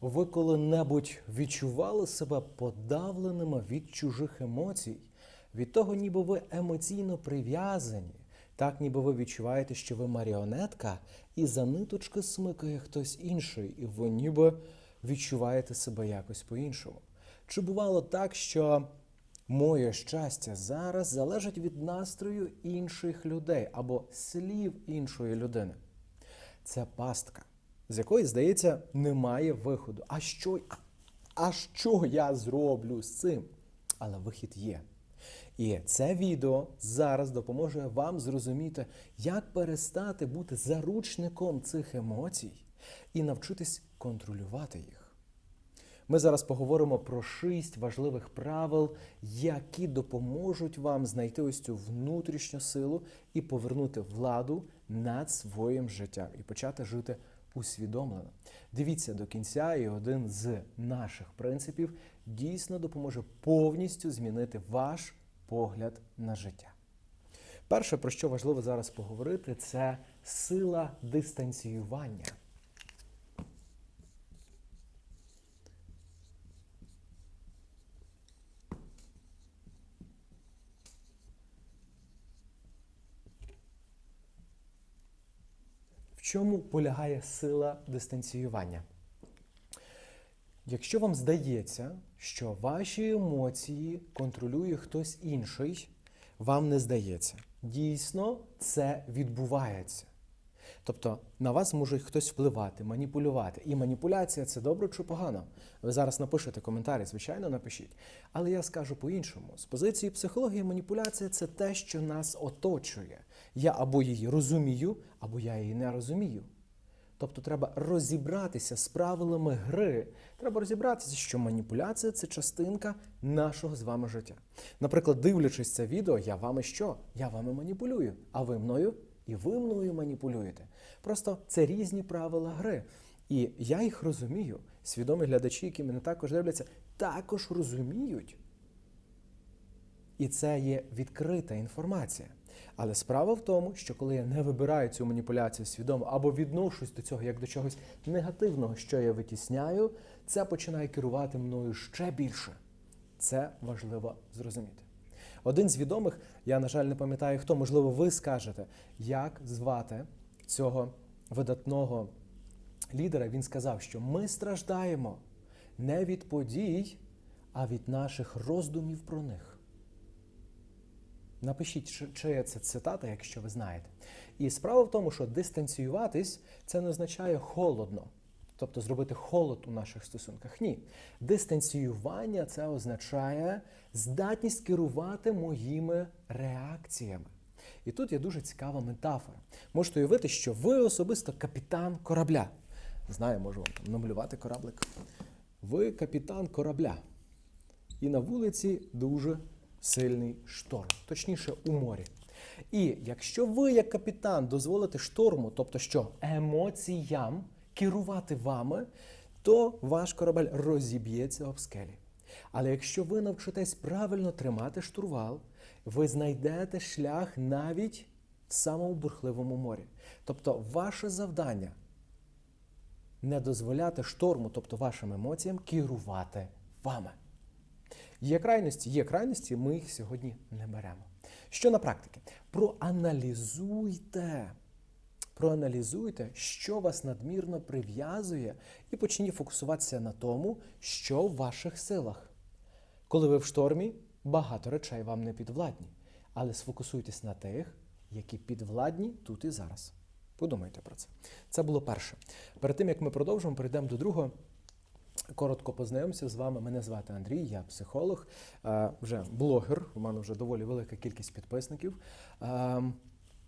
Ви коли-небудь відчували себе подавленими від чужих емоцій, від того, ніби ви емоційно прив'язані, так ніби ви відчуваєте, що ви маріонетка, і за ниточки смикає хтось інший, і ви ніби відчуваєте себе якось по-іншому. Чи бувало так, що моє щастя зараз залежить від настрою інших людей або слів іншої людини? Це пастка, з якої, здається, немає виходу. А що, а, що я зроблю з цим? Але вихід є. І це відео зараз допоможе вам зрозуміти, як перестати бути заручником цих емоцій і навчитись контролювати їх. Ми зараз поговоримо про шість важливих правил, які допоможуть вам знайти ось цю внутрішню силу і повернути владу над своїм життям і почати жити усвідомлено. Дивіться до кінця, і один з наших принципів дійсно допоможе повністю змінити ваш погляд на життя. Перше, про що важливо зараз поговорити, це сила дистанціювання. Чому полягає сила дистанціювання? Якщо вам здається, що ваші емоції контролює хтось інший, вам не здається. Дійсно, це відбувається. Тобто на вас може хтось впливати, маніпулювати. І маніпуляція це добре чи погано. Ви зараз напишете коментарі, звичайно, напишіть. Але я скажу по-іншому: з позиції психології, маніпуляція це те, що нас оточує. Я або її розумію, або я її не розумію. Тобто треба розібратися з правилами гри. Треба розібратися, що маніпуляція це частинка нашого з вами життя. Наприклад, дивлячись це відео, я вами що? Я вами маніпулюю, а ви мною і ви мною маніпулюєте. Просто це різні правила гри. І я їх розумію. Свідомі глядачі, які мене також дивляться, також розуміють. І це є відкрита інформація. Але справа в тому, що коли я не вибираю цю маніпуляцію свідомо або відношусь до цього як до чогось негативного, що я витісняю, це починає керувати мною ще більше. Це важливо зрозуміти. Один з відомих, я, на жаль, не пам'ятаю хто, можливо, ви скажете, як звати цього видатного лідера. Він сказав, що ми страждаємо не від подій, а від наших роздумів про них. Напишіть, чия це цитата, якщо ви знаєте. І справа в тому, що дистанціюватись це не означає холодно, тобто зробити холод у наших стосунках. Ні. Дистанціювання це означає здатність керувати моїми реакціями. І тут є дуже цікава метафора. Можете уявити, що ви особисто капітан корабля. Знаю, можу вам намалювати кораблик. Ви капітан корабля. І на вулиці дуже сильний шторм, точніше у морі. І якщо ви, як капітан, дозволите шторму, тобто що емоціям керувати вами, то ваш корабель розіб'ється об скелі. Але якщо ви навчитесь правильно тримати штурвал, ви знайдете шлях навіть в самому бурхливому морі. Тобто, ваше завдання не дозволяти шторму, тобто вашим емоціям, керувати вами. Є крайності, є крайності, ми їх сьогодні не беремо. Що на практиці? Проаналізуйте, проаналізуйте, що вас надмірно прив'язує, і почніть фокусуватися на тому, що в ваших силах. Коли ви в штормі, багато речей вам не підвладні, але сфокусуйтесь на тих, які підвладні тут і зараз. Подумайте про це. Це було перше. Перед тим як ми продовжимо, перейдемо до другого. Коротко познайомився з вами. Мене звати Андрій, я психолог, вже блогер. У мене вже доволі велика кількість підписників.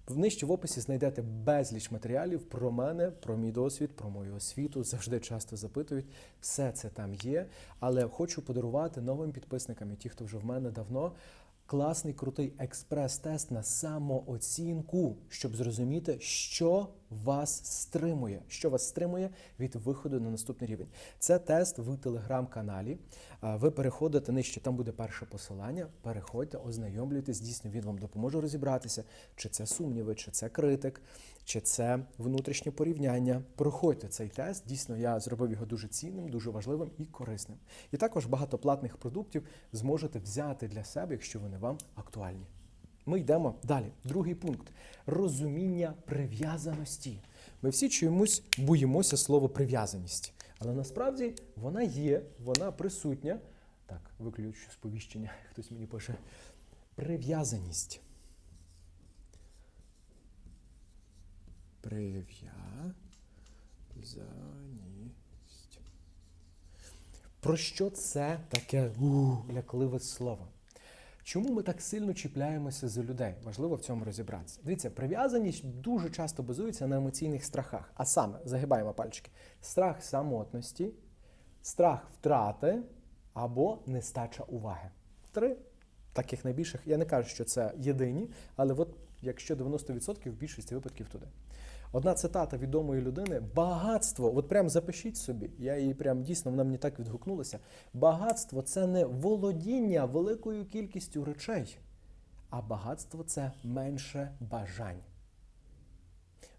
В нижче в описі знайдете безліч матеріалів про мене, про мій досвід, про мою освіту. Завжди часто запитують. Все це там є. Але хочу подарувати новим підписникам і ті, хто вже в мене давно. Класний крутий експрес-тест на самооцінку, щоб зрозуміти, що вас стримує. Що вас стримує від виходу на наступний рівень? Це тест в телеграм-каналі. Ви переходите нижче, там буде перше посилання. Переходьте, ознайомлюйтесь. Дійсно, він вам допоможе розібратися, чи це сумніви, чи це критик, чи це внутрішнє порівняння. Проходьте цей тест. Дійсно, я зробив його дуже цінним, дуже важливим і корисним. І також багато платних продуктів зможете взяти для себе, якщо вони вам актуальні. Ми йдемо далі. Другий пункт розуміння прив'язаності. Ми всі чомусь боїмося слова прив'язаність, але насправді вона є, вона присутня. Так, виключу сповіщення, хтось мені пише. Прив'язаність. Прив'язаність. Про що це таке лякливе слово? Чому ми так сильно чіпляємося за людей? Важливо в цьому розібратися. Дивіться, прив'язаність дуже часто базується на емоційних страхах. А саме, загибаємо пальчики: страх самотності, страх втрати або нестача уваги. Три таких найбільших. Я не кажу, що це єдині, але от якщо 90% в більшості випадків туди. Одна цитата відомої людини: багатство, от прям запишіть собі, я її прям дійсно вона мені так відгукнулася. Багатство це не володіння великою кількістю речей, а багатство це менше бажань.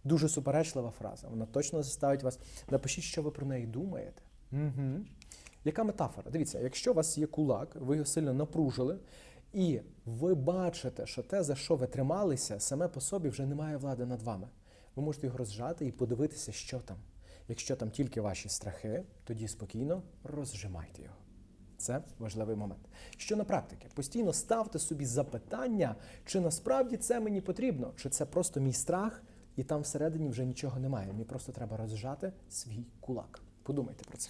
Дуже суперечлива фраза. Вона точно заставить вас. Напишіть, що ви про неї думаєте. Угу. Яка метафора? Дивіться, якщо у вас є кулак, ви його сильно напружили, і ви бачите, що те, за що ви трималися, саме по собі вже не має влади над вами. Ви можете його розжати і подивитися, що там. Якщо там тільки ваші страхи, тоді спокійно розжимайте його. Це важливий момент. Що на практиці? Постійно ставте собі запитання, чи насправді це мені потрібно, чи це просто мій страх, і там всередині вже нічого немає. Мені просто треба розжати свій кулак. Подумайте про це.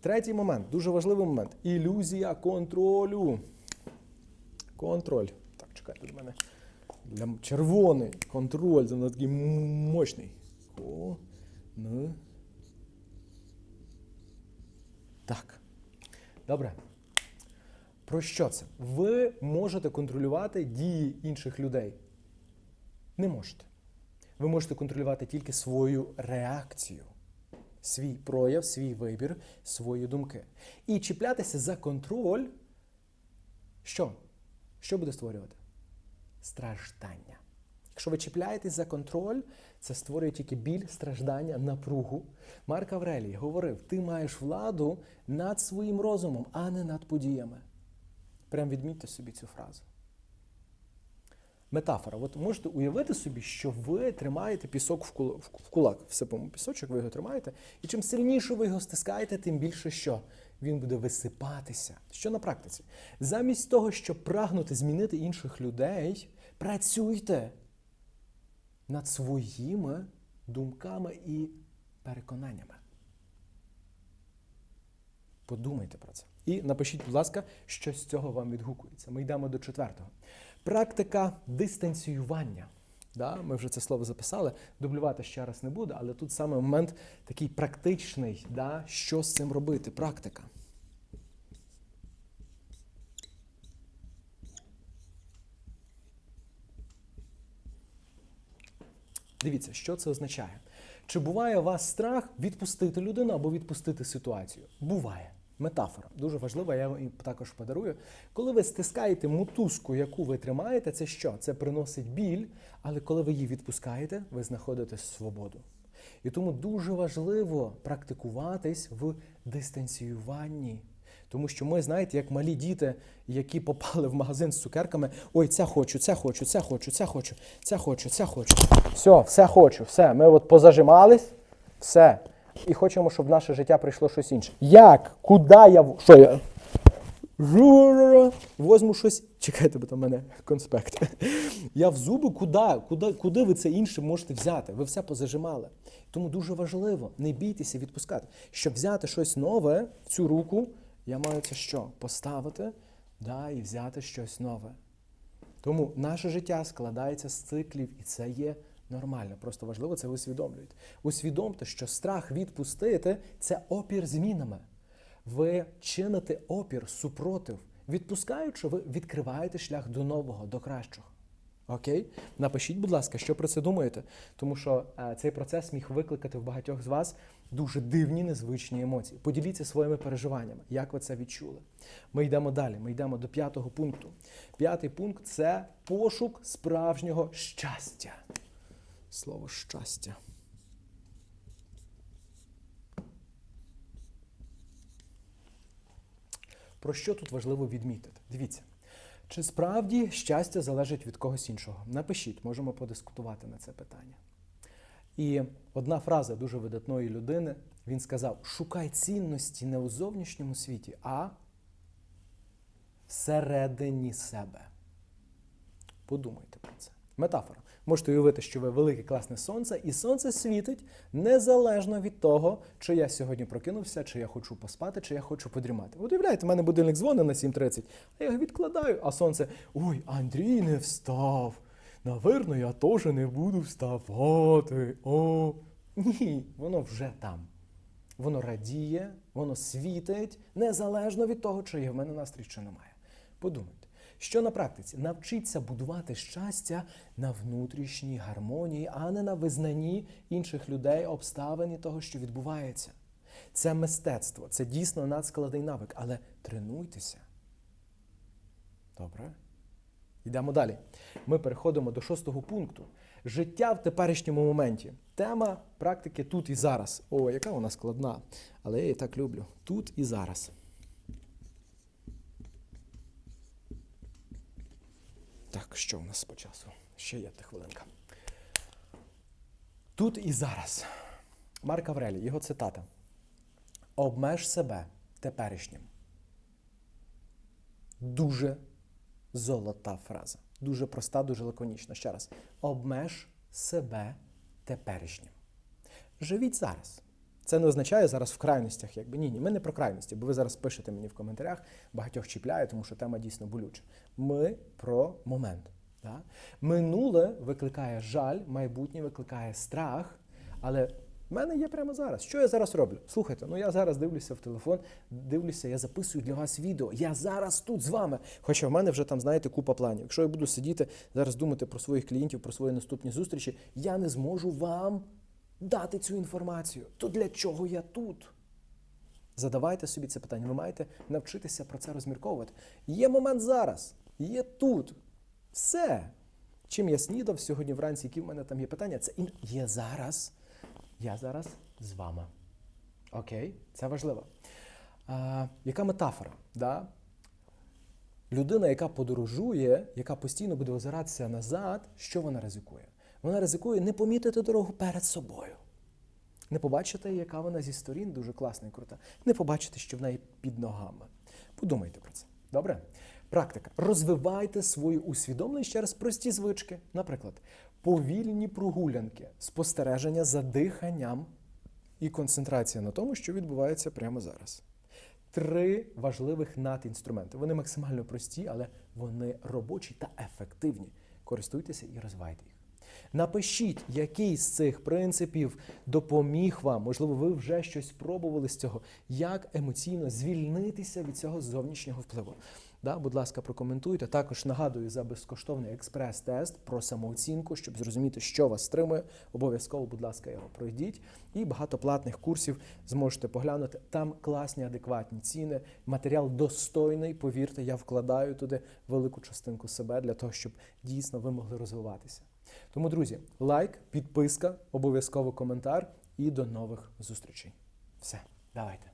Третій момент, дуже важливий момент. Ілюзія контролю. Контроль. Так, чекайте до мене. Для червоний контроль, це такий мощний. О, ну. Так. Добре. Про що це? Ви можете контролювати дії інших людей. Не можете. Ви можете контролювати тільки свою реакцію, свій прояв, свій вибір, свої думки. І чіплятися за контроль. Що? Що буде створювати? Страждання. Якщо ви чіпляєтесь за контроль, це створює тільки біль, страждання, напругу. Марк Аврелій говорив: ти маєш владу над своїм розумом, а не над подіями. Прям відмітьте собі цю фразу. Метафора. От можете уявити собі, що ви тримаєте пісок в кулак, в кулак, пісочок, ви його тримаєте, і чим сильніше ви його стискаєте, тим більше що? Він буде висипатися. Що на практиці? Замість того, щоб прагнути змінити інших людей, працюйте над своїми думками і переконаннями. Подумайте про це. І напишіть, будь ласка, що з цього вам відгукується. Ми йдемо до четвертого. Практика дистанціювання. Да, Ми вже це слово записали, дублювати ще раз не буде, але тут саме момент такий практичний, да, що з цим робити, практика. Дивіться, що це означає. Чи буває у вас страх відпустити людину або відпустити ситуацію? Буває. Метафора дуже важлива, я вам також подарую. Коли ви стискаєте мотузку, яку ви тримаєте, це що? Це приносить біль, але коли ви її відпускаєте, ви знаходите свободу. І тому дуже важливо практикуватись в дистанціюванні. Тому що ми, знаєте, як малі діти, які попали в магазин з цукерками, ой, це хочу, це хочу, це хочу, це хочу, це хочу, це хочу. Все, все хочу, все. Ми от позажимались, все. І хочемо, щоб в наше життя прийшло щось інше. Як? Куди я? Що я? Возьму щось. Чекайте, бо там мене конспект. Я в зуби куди? Куди, куди ви це інше можете взяти? Ви все позажимали. Тому дуже важливо, не бійтеся відпускати. Щоб взяти щось нове в цю руку, я маю це що? Поставити да, і взяти щось нове. Тому наше життя складається з циклів, і це є нормально. Просто важливо це усвідомлювати. Усвідомте, що страх відпустити це опір змінами. Ви чините опір, супротив. Відпускаючи, ви відкриваєте шлях до нового, до кращого. Окей? Напишіть, будь ласка, що про це думаєте, тому що е, цей процес міг викликати в багатьох з вас дуже дивні, незвичні емоції. Поділіться своїми переживаннями, як ви це відчули. Ми йдемо далі. Ми йдемо до п'ятого пункту. П'ятий пункт це пошук справжнього щастя. Слово щастя. Про що тут важливо відмітити? Дивіться, чи справді щастя залежить від когось іншого? Напишіть, можемо подискутувати на це питання. І одна фраза дуже видатної людини. Він сказав: шукай цінності не у зовнішньому світі, а всередині себе. Подумайте про це. Метафора. Можете уявити, що ви велике класне сонце, і сонце світить незалежно від того, чи я сьогодні прокинувся, чи я хочу поспати, чи я хочу подрімати. От Уявляєте, в мене будильник дзвонить на 7.30, а я його відкладаю, а сонце. Ой, Андрій не встав. Наверно, я теж не буду вставати. О. Ні, воно вже там. Воно радіє, воно світить, незалежно від того, чи є в мене настрій, чи немає. Подумайте, що на практиці? Навчіться будувати щастя на внутрішній гармонії, а не на визнанні інших людей, обставин того, що відбувається. Це мистецтво, це дійсно надскладний навик, але тренуйтеся. Добре? Йдемо далі. Ми переходимо до шостого пункту. Життя в теперішньому моменті. Тема практики тут і зараз. О, яка вона складна. Але я її так люблю. Тут і зараз. Так, що в нас по часу? Ще є та хвилинка. Тут і зараз. Марк Аврелій, його цитата. Обмеж себе теперішнім. Дуже золота фраза. Дуже проста, дуже лаконічна. Ще раз. Обмеж себе теперішнім. Живіть зараз. Це не означає зараз в крайностях. Якби ні, ні, ми не про крайності, бо ви зараз пишете мені в коментарях, багатьох чіпляє, тому що тема дійсно болюча. Ми про момент. Да? Минуле викликає жаль, майбутнє викликає страх, але в мене є прямо зараз. Що я зараз роблю? Слухайте, ну я зараз дивлюся в телефон, дивлюся, я записую для вас відео. Я зараз тут з вами. Хоча в мене вже там, знаєте, купа планів. Якщо я буду сидіти зараз думати про своїх клієнтів, про свої наступні зустрічі, я не зможу вам дати цю інформацію. То для чого я тут? Задавайте собі це питання. Ви маєте навчитися про це розмірковувати. Є момент зараз, є тут. Все. Чим я снідав сьогодні вранці, які в мене там є питання, це ін- є зараз. Я зараз з вами. Окей, це важливо. А, яка метафора? Да? Людина, яка подорожує, яка постійно буде озиратися назад, що вона ризикує? Вона ризикує не помітити дорогу перед собою. Не побачити, яка вона зі сторін дуже класна і крута. Не побачити, що в неї під ногами. Подумайте про це. Добре? Практика. Розвивайте свою усвідомленість через прості звички. Наприклад, повільні прогулянки, спостереження за диханням і концентрація на тому, що відбувається прямо зараз. Три важливих надінструменти. Вони максимально прості, але вони робочі та ефективні. Користуйтеся і розвивайте їх. Напишіть, який з цих принципів допоміг вам. Можливо, ви вже щось спробували з цього, як емоційно звільнитися від цього зовнішнього впливу. Да, будь ласка, прокоментуйте. Також нагадую за безкоштовний експрес-тест про самооцінку, щоб зрозуміти, що вас стримує. Обов'язково, будь ласка, його пройдіть. І багато платних курсів зможете поглянути. Там класні, адекватні ціни. Матеріал достойний. Повірте, я вкладаю туди велику частинку себе для того, щоб дійсно ви могли розвиватися. Тому, друзі, лайк, підписка, обов'язково коментар і до нових зустрічей. Все, давайте.